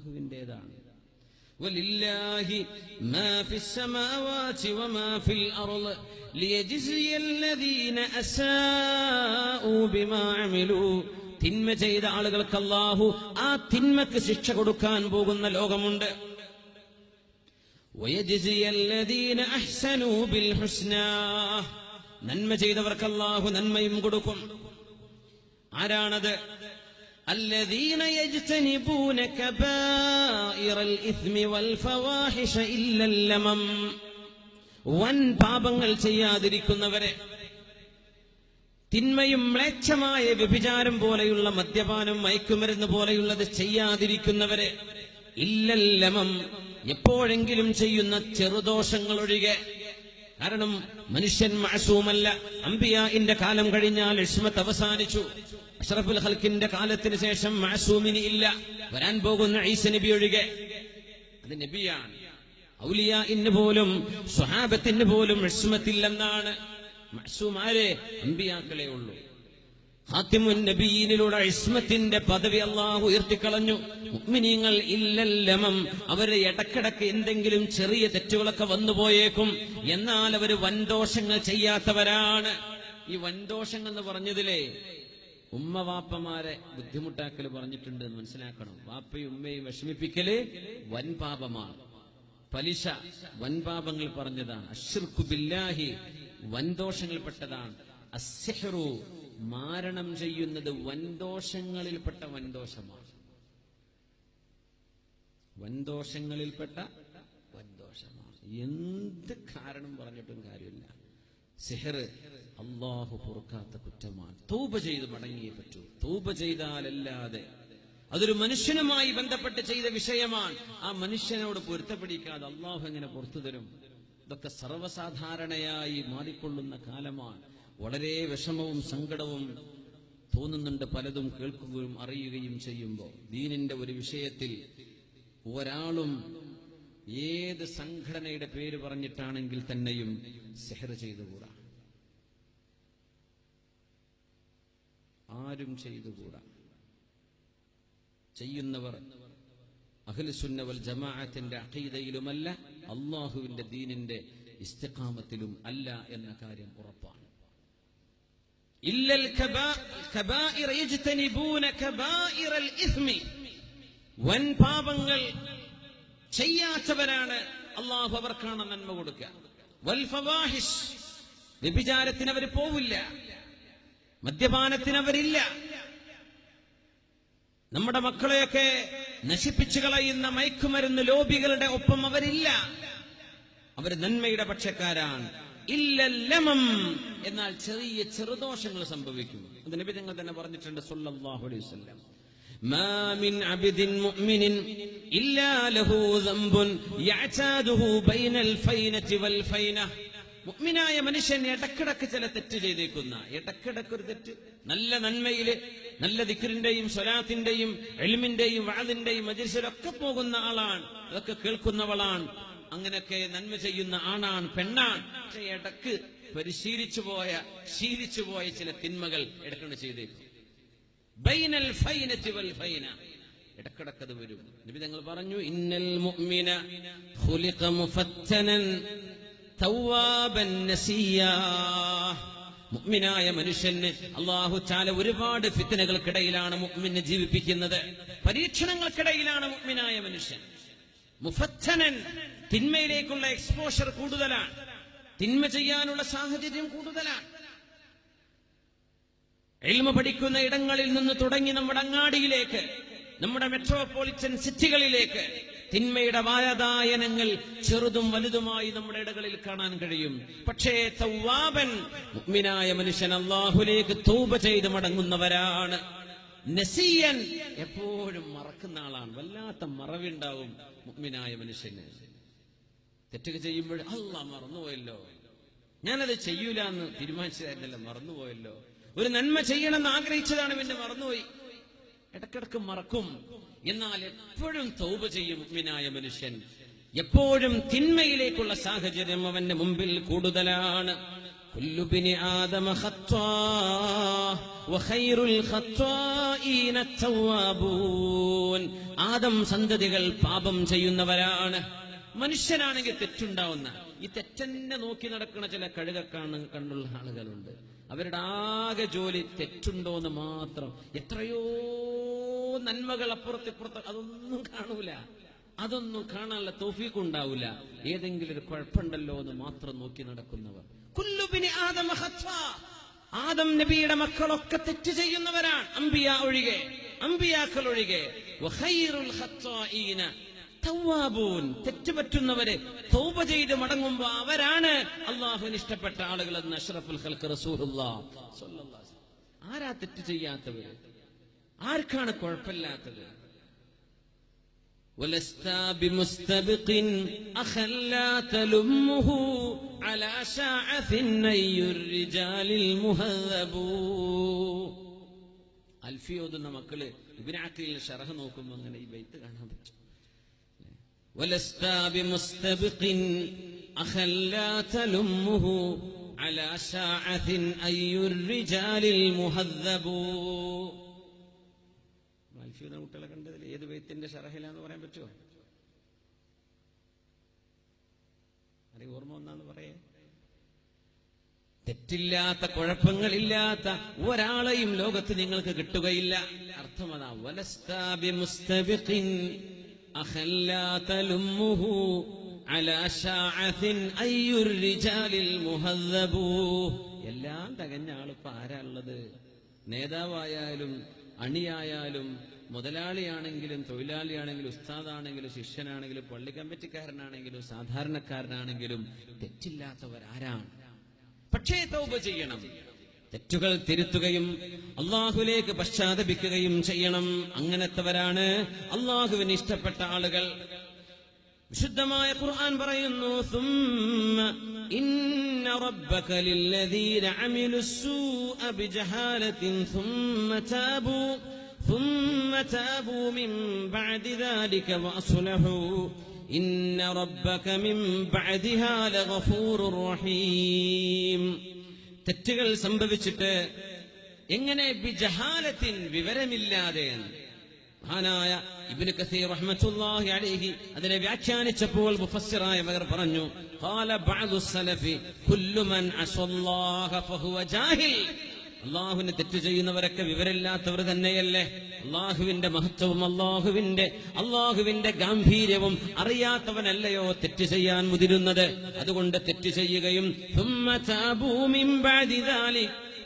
അള്ളാഹുവിൻ്റെതാണ് ولله ما في السماوات وما في الأرض ليجزي الذين أساءوا بما عملوا തിന്മ ചെയ്ത ആളുകൾക്ക് അല്ലാഹു ആ തിന്മക്ക് ശിക്ഷ കൊടുക്കാൻ പോകുന്ന ലോകമുണ്ട് ويجزي الذين أحسنوا بالحسنى നന്മ ചെയ്തവർക്ക് അല്ലാഹു നന്മയും കൊടുക്കും ആരാണത് الذين يجتنبون كبائر الإثم والفواحش إلا اللمم വൻ പാപങ്ങൾ ചെയ്യാതിരിക്കുന്നവരെ തിന്മയും മ്ലേച്ഛമായ വ്യഭിചാരം പോലെയുള്ള മദ്യപാനം മയക്കുമരുന്ന് പോലെയുള്ളത് ചെയ്യാതിരിക്കുന്നവരെ ഇല്ലല്ലമം എപ്പോഴെങ്കിലും ചെയ്യുന്ന ചെറുദോഷങ്ങൾ ഒഴികെ കാരണം മനുഷ്യൻ മഅസൂമല്ല അംബിയാഇന്റെ കാലം കഴിഞ്ഞാൽ ഇസ്മത്ത് അവസാനിച്ചു അഷ്റഫുൽ ഹൽക്കിന്റെ കാലത്തിന് ശേഷം മാസൂമിനി ഇല്ല. വരാൻ പോകുന്ന ഈസ നബി ഒഴികെ അത് നബിയാണ്. ഔലിയ ഇന്ന് പോലും സ്വഹാബത്തിന് പോലും വിഷമത്തില്ലെന്നാണ്. മാസൂമാരെ അമ്പിയാക്കളെ ഉള്ളൂ. ഹാത്തിമുൻ നബീനിലൂടെ ഇസ്മത്തിന്റെ പദവി അള്ളാഹു ഉയർത്തിക്കളഞ്ഞു. മുഅ്മിനീങ്ങൾ ഇല്ലല്ലമം അവരെ ഇടക്കിടക്ക് എന്തെങ്കിലും ചെറിയ തെറ്റുകളൊക്കെ വന്നുപോയേക്കും എന്നാൽ അവർ വൻദോഷങ്ങൾ ചെയ്യാത്തവരാണ്. ഈ വൻദോഷങ്ങൾ എന്ന് പറഞ്ഞതിലേ ഉമ്മ വാപ്പമാരെ ബുദ്ധിമുട്ടാക്കൽ പറഞ്ഞിട്ടുണ്ട് എന്ന് മനസ്സിലാക്കണം. വാപ്പയും ഉമ്മയും വിഷമിപ്പിക്കൽ വൻപാപമാണ് പലിശ വൻപാപങ്ങൾ പറഞ്ഞതാണ്. അഷിർക്കു ബില്ലാഹി വൻദോഷങ്ങളിൽപ്പെട്ടതാണ് അസ്സെഹ്റു മാരണം ചെയ്യുന്നത് വൻദോഷങ്ങളിൽപ്പെട്ട വൻദോഷമാണ് വൻദോഷങ്ങളിൽപ്പെട്ട വൻദോഷമാണ് എന്ത് കാരണം പറഞ്ഞിട്ടും കാര്യമില്ല. സിഹർ അള്ളാഹു പൊറുക്കാത്ത കുറ്റമാണ്. തൗബ ചെയ്ത് മടങ്ങിയേ പറ്റൂ. തൗബ ചെയ്താലല്ലാതെ അതൊരു മനുഷ്യനുമായി ബന്ധപ്പെട്ട് ചെയ്ത വിഷയമാണ്. ആ മനുഷ്യനോട് പൊരുത്തപ്പെടിക്കാതെ അള്ളാഹു എങ്ങനെ പുറത്തു തരും? ഇതൊക്കെ സർവസാധാരണയായി മാറിക്കൊള്ളുന്ന കാലമാണ്. വളരെ വിഷമവും സങ്കടവും തോന്നുന്നുണ്ട് പലതും കേൾക്കുകയും അറിയുകയും ചെയ്യുമ്പോൾ. ദീനിന്റെ ഒരു വിഷയത്തിൽ ഒരാളും ഏത് സംഘടനയുടെ പേര് പറഞ്ഞിട്ടാണെങ്കിൽ തന്നെയും സെഹർ ചെയ്തുകൂടാ ആരും ചെയ്തുകൂടാ ചെയ്യുന്നവർ അഖിലുസുന്നവൽ ജമാഅത്തിന്റെ അഖീദയിലുമല്ല അള്ളാഹുവിന്റെ ദീനിന്റെ ഇസ്തിഖാമത്തിലും അല്ല എന്ന കാര്യം ഉറപ്പാണ്. വൻ പാപങ്ങൾ ചെയ്യാത്തവരാണ് അള്ളാഹു അവർക്കാണ് നന്മ കൊടുക്കുക. വ്യഭിചാരത്തിന് അവർ പോവില്ല. മദ്യപാനത്തിന് അവരില്ല നമ്മുടെ മക്കളെയൊക്കെ നശിപ്പിച്ചു കളയുന്ന മയക്കുമരുന്ന് ലോബികളുടെ ഒപ്പം അവരില്ല. അവർ നന്മയുടെ പക്ഷക്കാരാണ്. ഇല്ലല്ലമം. എന്നാൽ ചെറിയ ചെറുദോഷങ്ങൾ സംഭവിക്കും. അത് നബി തങ്ങൾ തന്നെ പറഞ്ഞിട്ടുണ്ട് സല്ലല്ലാഹു അലൈഹി ما من عبد مؤمن إلا له ذنب يعتاده بين الفينة والفينة മുഅ്മിനായ മനുഷ്യൻ ഇടക്കിടക്ക് ചില തെറ്റ് ചെയ്തേക്കുന്ന ഇടക്കിടക്ക് ഒരു തെറ്റ് നല്ല നന്മയില് നല്ല ദിക്റിന്റെയും സ്വലാത്തിന്റെയും എളിമിന്റെയും വാതിന്റെയും മജിൽസിലൊക്കെ പോകുന്ന ആളാണ് അതൊക്കെ കേൾക്കുന്നവളാണ് അങ്ങനെയൊക്കെ നന്മ ചെയ്യുന്ന ആണാണ് പെണ്ണാണ് പക്ഷെ ഇടക്ക് പരിശീലിച്ചു പോയ ശീലിച്ചു പോയ ചില തിന്മകൾ ഇടക്കൊണ്ട് ചെയ്തേക്കും ബൈനൽ ഫൈനത്തി വൽ ഫൈന. ഇടക്കിടക്കത് വരും. നബി തങ്ങൾ പറഞ്ഞു ഇന്നൽ മുഅ്മിന ഖുലിഖ മുഫത്തനൻ തവ്വാബൻ നസിയാ. മുഅ്മിനായ മനുഷ്യന് അള്ളാഹു ചാല ഒരുപാട് ഫിത്തനകൾക്കിടയിലാണ് മുഅ്മിനെ ജീവിപ്പിക്കുന്നത്. പരീക്ഷണങ്ങൾക്കിടയിലാണ് മുഅ്മിനായ മനുഷ്യൻ. മുഫത്തനൻ തിന്മയിലേക്കുള്ള എക്സ്പോഷർ കൂടുതലാണ്. തിന്മ ചെയ്യാനുള്ള സാഹചര്യം കൂടുതലാണ്. എൽമ പഠിക്കുന്ന ഇടങ്ങളിൽ നിന്ന് തുടങ്ങി നമ്മുടെ അങ്ങാടിയിലേക്ക് നമ്മുടെ മെട്രോപൊളിറ്റൻ സിറ്റികളിലേക്ക് തിന്മയുടെ വായതായനങ്ങൾ ചെറുതും വലുതുമായി നമ്മുടെ ഇടകളിൽ കാണാൻ കഴിയും. പക്ഷേ തൗവാബൻ മുഗ്മിനായ മനുഷ്യൻ അള്ളാഹുലേക്ക് തൗബ ചെയ്ത് മടങ്ങുന്നവരാണ്. നസീയൻ എപ്പോഴും മറക്കുന്ന ആളാണ്. വല്ലാത്ത മറവിണ്ടാവും മുഗ്മിനായ മനുഷ്യന്. തെറ്റുക ചെയ്യുമ്പോൾ അല്ല മറന്നുപോയല്ലോ. ഞാനത് ചെയ്യൂല എന്ന് തീരുമാനിച്ചതായിരുന്നല്ലോ മറന്നുപോയല്ലോ. ഒരു നന്മ ചെയ്യണമെന്ന് ആഗ്രഹിച്ചതാണ് പിന്നെ മറന്നുപോയി. ഇടക്കിടക്ക് മറക്കും. എന്നാൽ എപ്പോഴും തൗബ ചെയ്യും മുഗ്മിനായ മനുഷ്യൻ. എപ്പോഴും തിന്മയിലേക്കുള്ള സാഹചര്യം അവന്റെ മുമ്പിൽ കൂടുതലാണ്. ആദം സന്തതികൾ പാപം ചെയ്യുന്നവരാണ്. മനുഷ്യനാണെങ്കിൽ തെറ്റുണ്ടാവുന്ന ഈ തെറ്റന്നെ നോക്കി നടക്കുന്ന ചില കഴുകക്കാണ് കണ്ടുള്ള ആളുകളുണ്ട്. അവരുടെ ആകെ ജോലി തെറ്റുണ്ടോ എന്ന് മാത്രം. എത്രയോ നന്മകൾ അപ്പുറത്തിപ്പുറത്ത് അതൊന്നും കാണൂല. അതൊന്നും കാണാനുള്ള തോഫീക്ക് ഉണ്ടാവില്ല ഏതെങ്കിലും ഒരു കുഴപ്പമുണ്ടല്ലോ എന്ന് മാത്രം നോക്കി നടക്കുന്നവർ. കുല്ലുബിനി ഖത്വാ. ആദം നബിയുടെ മക്കളൊക്കെ തെറ്റ് ചെയ്യുന്നവരാണ്. അംബിയ ഒഴികെ. അംബിയാക്കൾ ഒഴികെ തവ്വാബൂൻ തെറ്റുപറ്റുന്നവരെ തൗബ ചെയ്ത് മടങ്ങുമ്പോ അവരാണ് അള്ളാഹുവിന് ഇഷ്ടപ്പെട്ട ആളുകൾ എന്ന് അഷ്റഫുൽ ഖൽഖ് റസൂലുള്ളാഹ് സ്വല്ലല്ലാഹു അലൈഹി വസല്ലം. ആരാ തെറ്റ് ചെയ്യാത്തവര് ആർക്കാണ് കുഴപ്പമില്ലാത്തത് ولست بمستبق أخا لا تلمه على شاعث ني الرجال المهذب അൽഫി ഓതുന്ന മക്കള് ഇബിനാക്കിൽ ഷറഹ് നോക്കുമ്പോ അങ്ങനെ ഈ ബൈത്ത് കാണാൻ പറ്റും ولست بمستبق أخا لا تلمه على شاعث أي الرجال المهذب അൽഫിയുടെ കുട്ടികളെ കണ്ടതിൽ ഏത് ബൈത്തിന്റെ ഷറഹിലാന്ന് പറയാൻ പറ്റുമോ അറി ഓർമ്മ ഒന്നാന്ന് പറയേ തെറ്റില്ലാത്ത കുഴപ്പങ്ങളില്ലാത്ത ഒരാളെയും ലോകത്ത് നിങ്ങൾക്ക് കിട്ടുകയില്ല അർത്ഥം അതാ വലസ്താബി മുസ്തബിഖിൻ അഖല്ലാ തലുമ്മുഹു على شاعث أي الرجال മുഹദ്ദബു എല്ലാം തകഞ്ഞ ആളിപ്പോ ആരാ നേതാവായാലും അണിയായാലും മുതലാളിയാണെങ്കിലും തൊഴിലാളിയാണെങ്കിലും ഉസ്താദാണെങ്കിലും ശിഷ്യനാണെങ്കിലും പള്ളി കമ്മിറ്റിക്കാരനാണെങ്കിലും സാധാരണക്കാരനാണെങ്കിലും തെറ്റില്ലാത്തവരാരാണ്? പക്ഷേ തൗബ ചെയ്യണം. തെറ്റുകൾ തിരുത്തുകയും അള്ളാഹുലേക്ക് പശ്ചാത്തപിക്കുകയും ചെയ്യണം അങ്ങനത്തവരാണ് അള്ളാഹുവിന് ഇഷ്ടപ്പെട്ട ആളുകൾ വിശുദ്ധമായ ഖുർആൻ പറയുന്നു ثم إن ربك للذين عملوا السوء بجهالة ثم تابوا ثم تابوا من بعد ذلك وأصلحوا إن ربك من بعدها لغفور رحيم തെറ്റുകൾ സംഭവിച്ചിട്ട് എങ്ങനെ ബിജഹാലത്തിൻ വിവരമില്ലാതെ മഹാനായ ഇബിന് കസീർ റഹ്മത്തുല്ലാഹി അലൈഹി അതിനെ വ്യാഖ്യാനിച്ചപ്പോൾ മുഫസ്സിറായവർ പറഞ്ഞു ഖാല ബഅദു സലഫി കുല്ലു മൻ അസല്ലാഹ ഫഹുവ ജാഹിൽ. അള്ളാഹുവിന് തെറ്റ് ചെയ്യുന്നവരൊക്കെ വിവരമില്ലാത്തവർ തന്നെയല്ലേ? അള്ളാഹുവിന്റെ മഹത്വവും അള്ളാഹുവിന്റെ അള്ളാഹുവിന്റെ ഗാംഭീര്യവും അറിയാത്തവനല്ലയോ തെറ്റ് ചെയ്യാൻ മുതിരുന്നത്? അതുകൊണ്ട് തെറ്റ് ചെയ്യുകയും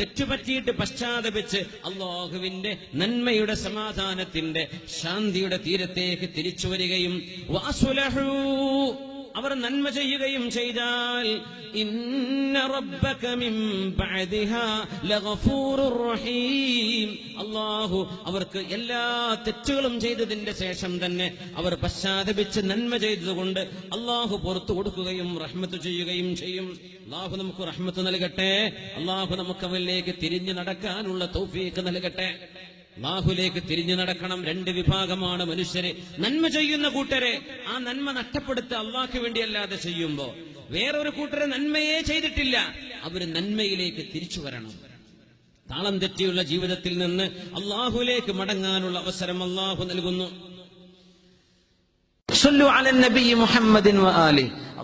തെറ്റുപറ്റിയിട്ട് പശ്ചാത്തപിച്ച് അള്ളാഹുവിന്റെ നന്മയുടെ സമാധാനത്തിന്റെ ശാന്തിയുടെ തീരത്തേക്ക് തിരിച്ചു വരികയും വാസുലഹൂ അവർ നന്മ ചെയ്യുകയും ചെയ്താൽ ഇന്ന റബ്ബക മിൻ ബഅദിഹാ ലഗഫൂറുർ റഹീം. അല്ലാഹു അവർക്ക് എല്ലാ തെറ്റുകളും ചെയ്തതിന്റെ ശേഷം തന്നെ അവർ പശ്ചാത്തപിച്ച് നന്മ ചെയ്തതുകൊണ്ട് അള്ളാഹു പുറത്തു കൊടുക്കുകയും റഹ്മത്ത് ചെയ്യുകയും ചെയ്യും. അള്ളാഹു നമുക്ക് റഹ്മത്ത് നൽകട്ടെ. അള്ളാഹു നമുക്ക് അവനിലേക്ക് തിരിഞ്ഞു നടക്കാനുള്ള തൗഫീഖ് നൽകട്ടെ. അള്ളാഹുലേക്ക് തിരിഞ്ഞു നടക്കണം രണ്ട് വിഭാഗമാണ് മനുഷ്യരെ. നന്മ ചെയ്യുന്ന കൂട്ടരെ. ആ നന്മ നഷ്ടപ്പെടുത്ത അള്ളാഹ്ക്ക് വേണ്ടിയല്ലാതെ ചെയ്യുമ്പോ വേറൊരു കൂട്ടരെ നന്മയെ ചെയ്തിട്ടില്ല. അവർ നന്മയിലേക്ക് തിരിച്ചു വരണം. താളം തെറ്റിയുള്ള ജീവിതത്തിൽ നിന്ന് അള്ളാഹുലേക്ക് മടങ്ങാനുള്ള അവസരം അള്ളാഹു നൽകുന്നു.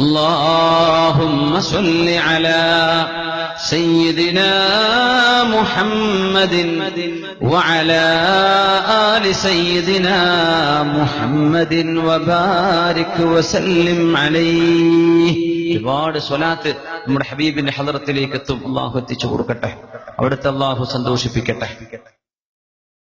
اللهم صل على سيدنا محمد وعلى آل سيدنا محمد وبارك وسلم عليه ഒരുപാട് സ്വലാത്ത് നമ്മുടെ ഹബീബിന്റെ ഹദറത്തിലേക്ക് എത്തും അള്ളാഹു എത്തിച്ചു കൊടുക്കട്ടെ അവിടുത്തെ അള്ളാഹു സന്തോഷിപ്പിക്കട്ടെ